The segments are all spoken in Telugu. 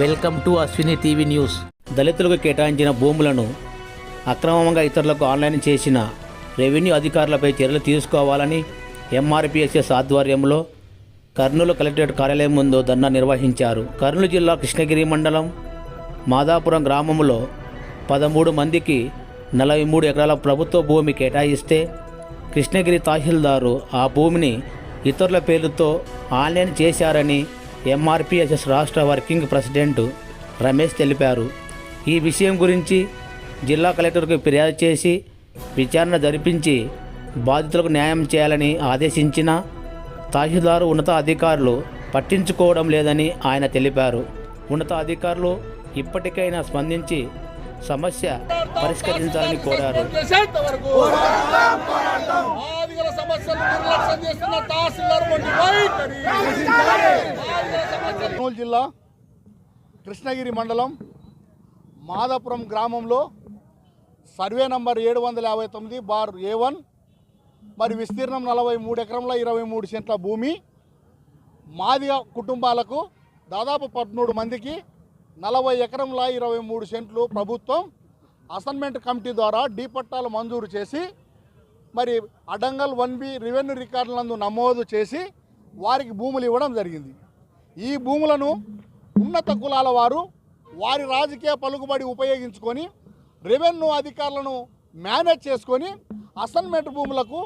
Welcome to Ashwini TV news. దళితులకు కేటాయించిన భూములను అక్రమంగా ఇతరులకు ఆన్లైన్ చేసిన రెవెన్యూ అధికారులపై చర్యలు తీసుకోవాలని ఎంఆర్పిఎస్ఎస్ ఆధ్వర్యంలో కర్నూలు కలెక్టరేట్ కార్యాలయం ముందు ధర్నా నిర్వహించారు. కర్నూలు జిల్లా కృష్ణగిరి మండలం మాదాపురం గ్రామంలో పదమూడు మందికి నలభై మూడు ఎకరాల ప్రభుత్వ భూమి కేటాయిస్తే కృష్ణగిరి తహసీల్దారు ఆ భూమిని ఇతరుల పేర్లతో ఆన్లైన్ చేశారని ఎంఆర్పిఎస్ఎస్ రాష్ట్ర వర్కింగ్ ప్రెసిడెంట్ రమేష్ తెలిపారు. ఈ విషయం గురించి జిల్లా కలెక్టర్కు ఫిర్యాదు చేసి విచారణ జరిపించి బాధితులకు న్యాయం చేయాలని ఆదేశించిన తహసీల్దారు ఉన్నత అధికారులు పట్టించుకోవడం లేదని ఆయన తెలిపారు. ఉన్నత అధికారులు ఇప్పటికైనా స్పందించి సమస్య పరిష్కరించాలని కోరారు. సమస్యలు నిర్లక్ష్యం చేస్తున్న తహసీల్దార్ కర్నూలు జిల్లా కృష్ణగిరి మండలం మాదాపురం గ్రామంలో సర్వే నంబర్ ఏడు వందల యాభై తొమ్మిది బార్ ఏ వన్ మరి విస్తీర్ణం నలభై మూడు ఎకరంల ఇరవై మూడు సెంట్ల భూమి. మాదిగ కుటుంబాలకు దాదాపు పదమూడు మందికి నలభై ఎకరంల ఇరవై మూడు సెంట్లు ప్రభుత్వం అసైన్మెంట్ కమిటీ ద్వారా డీ పట్టాలు మంజూరు చేసి మరి అడంగల్ వన్ బి రెవెన్యూ రికార్డులందు నమోదు చేసి వారికి భూములు ఇవ్వడం జరిగింది. ఈ భూములను ఉన్నత కులాల వారు వారి రాజకీయ పలుకుబడి ఉపయోగించుకొని రెవెన్యూ అధికారులను మేనేజ్ చేసుకొని అసైన్మెంట్ భూములకు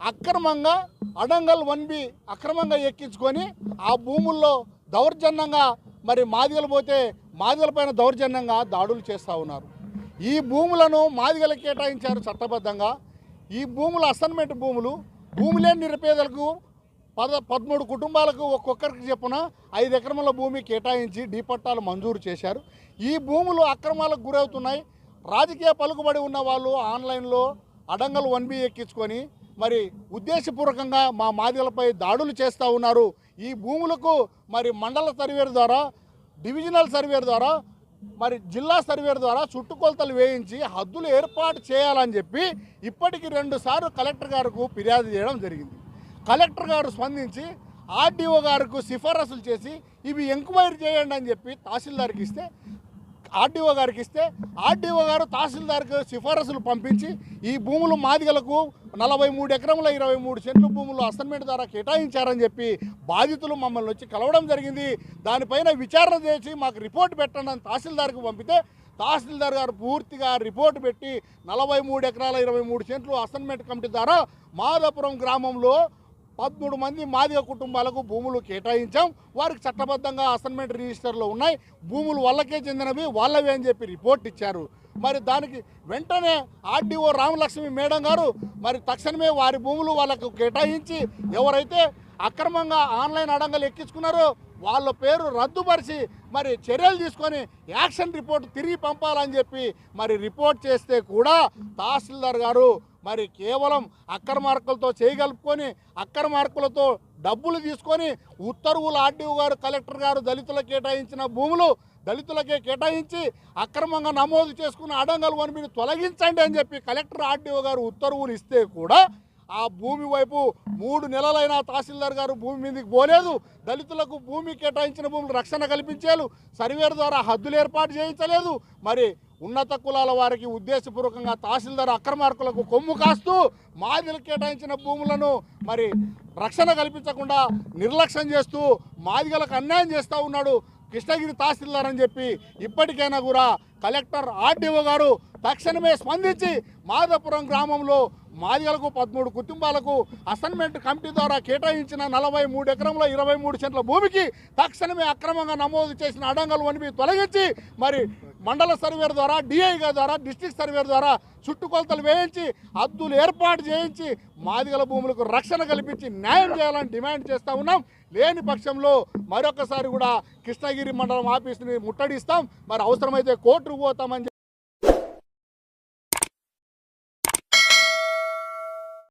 అక్రమంగా అడంగల్ వన్ బి అక్రమంగా ఎక్కించుకొని ఆ భూముల్లో దౌర్జన్యంగా మరి మాదిగలు పోతే మాదిగలపైన దౌర్జన్యంగా దాడులు చేస్తూ ఉన్నారు. ఈ భూములను మాదిగలు కేటాయించారు చట్టబద్ధంగా. ఈ భూములు అసైన్మెంట్ భూములు భూములేని నిరుపేదలకు పద పదమూడు కుటుంబాలకు ఒక్కొక్కరికి చెప్పున ఐదు ఎకరముల భూమి కేటాయించి డీ పట్టాలు మంజూరు చేశారు. ఈ భూములు అక్రమాలకు గురవుతున్నాయి. రాజకీయ పలుకుబడి ఉన్న వాళ్ళు ఆన్లైన్లో అడంగలు వన్ బి ఎక్కించుకొని మరి ఉద్దేశపూర్వకంగా మా మాదిలపై దాడులు చేస్తూ ఉన్నారు. ఈ భూములకు మరి మండల సర్వేర్ ద్వారా డివిజనల్ సర్వేర్ ద్వారా మరి జిల్లా సర్వేర్ ద్వారా చుట్టుకొలతలు వేయించి హద్దులు ఏర్పాటు చేయాలని చెప్పి ఇప్పటికి రెండు సార్లు కలెక్టర్ గారికి ఫిర్యాదు చేయడం జరిగింది. కలెక్టర్ గారు స్పందించి ఆర్డీఓ గారికి సిఫారసులు చేసి ఇవి ఎంక్వైరీ చేయండి అని చెప్పి తహసీల్దార్కి ఇస్తే ఆర్డీఓ గారికి ఇస్తే ఆర్డీఓ గారు తహసీల్దార్కి సిఫారసులు పంపించి ఈ భూములు మాదిగలకు నలభై మూడు ఎకరముల ఇరవై మూడు సెంట్లు భూములు అసైన్మెంట్ ద్వారా కేటాయించారని చెప్పి బాధితులు మమ్మల్ని వచ్చి కలవడం జరిగింది. దానిపైన విచారణ చేసి మాకు రిపోర్ట్ పెట్టండి అని తహసీల్దార్కి పంపితే తహసీల్దార్ గారు పూర్తిగా రిపోర్ట్ పెట్టి నలభై మూడు ఎకరాల ఇరవై మూడు సెంట్లు అసైన్మెంట్ కమిటీ ద్వారా మాదాపురం గ్రామంలో పదమూడు మంది మాదిగ కుటుంబాలకు భూములు కేటాయించాం. వారికి చట్టబద్ధంగా అసైన్మెంట్ రిజిస్టర్లో ఉన్నాయి. భూములు వాళ్ళకే చెందినవి వాళ్ళవే అని చెప్పి రిపోర్ట్ ఇచ్చారు. మరి దానికి వెంటనే ఆర్డీఓ రామలక్ష్మి మేడం గారు మరి తక్షణమే వారి భూములు వాళ్ళకు కేటాయించి ఎవరైతే అక్రమంగా ఆన్లైన్ అడంగలు ఎక్కించుకున్నారో వాళ్ళ పేరు రద్దుపరిచి మరి చర్యలు తీసుకొని యాక్షన్ రిపోర్ట్ తిరిగి పంపాలని చెప్పి మరి రిపోర్ట్ చేస్తే కూడా తహసీల్దార్ గారు మరి కేవలం అక్రమార్కులతో చేయగలుపుకొని అక్రమార్కులతో డబ్బులు తీసుకొని ఉత్తర్వులు ఆర్డీఓ గారు కలెక్టర్ గారు దళితులకు కేటాయించిన భూములు దళితులకే కేటాయించి అక్రమంగా నమోదు చేసుకున్న వన్ వనిమిని తొలగించండి అని చెప్పి కలెక్టర్ ఆర్డీఓ గారు ఉత్తర్వులు ఇస్తే కూడా ఆ భూమి వైపు మూడు నెలలైనా తహసీల్దార్ గారు భూమి మీదకి పోలేదు. దళితులకు భూమి కేటాయించిన భూములు రక్షణ కల్పించేలు. సర్వేర్ ద్వారా హద్దులు ఏర్పాటు చేయించలేదు. మరి ఉన్నత కులాల వారికి ఉద్దేశపూర్వకంగా తహసీల్దార్ అక్రమార్కులకు కొమ్ము కాస్తూ మాదిలు కేటాయించిన భూములను మరి రక్షణ కల్పించకుండా నిర్లక్ష్యం చేస్తూ మాదిగలకు అన్యాయం చేస్తూ ఉన్నాడు కృష్ణగిరి తహసీల్దార్ అని చెప్పి ఇప్పటికైనా కూడా కలెక్టర్ ఆర్డీఓ గారు తక్షణమే స్పందించి మాధపురం గ్రామంలో మాదిగలకు పదమూడు కుటుంబాలకు అసైన్మెంట్ కమిటీ ద్వారా కేటాయించిన నలభై మూడు ఎకరంలో ఇరవై మూడు సెంట్ల భూమికి తక్షణమే అక్రమంగా నమోదు చేసిన అడంగలు వనిపి తొలగించి మరి మండల సర్వేర్ ద్వారా డిఐగా ద్వారా డిస్టిక్ సర్వేర్ ద్వారా చుట్టుకొలతలు వేయించి హద్దులు ఏర్పాటు చేయించి మాదిగల భూములకు రక్షణ కల్పించి న్యాయం చేయాలని డిమాండ్ చేస్తూ ఉన్నాం. లేని పక్షంలో మరొకసారి కూడా కృష్ణగిరి మండలం ఆఫీస్ని ముట్టడిస్తాం. మరి అవసరమైతే కోర్టుకు పోతామని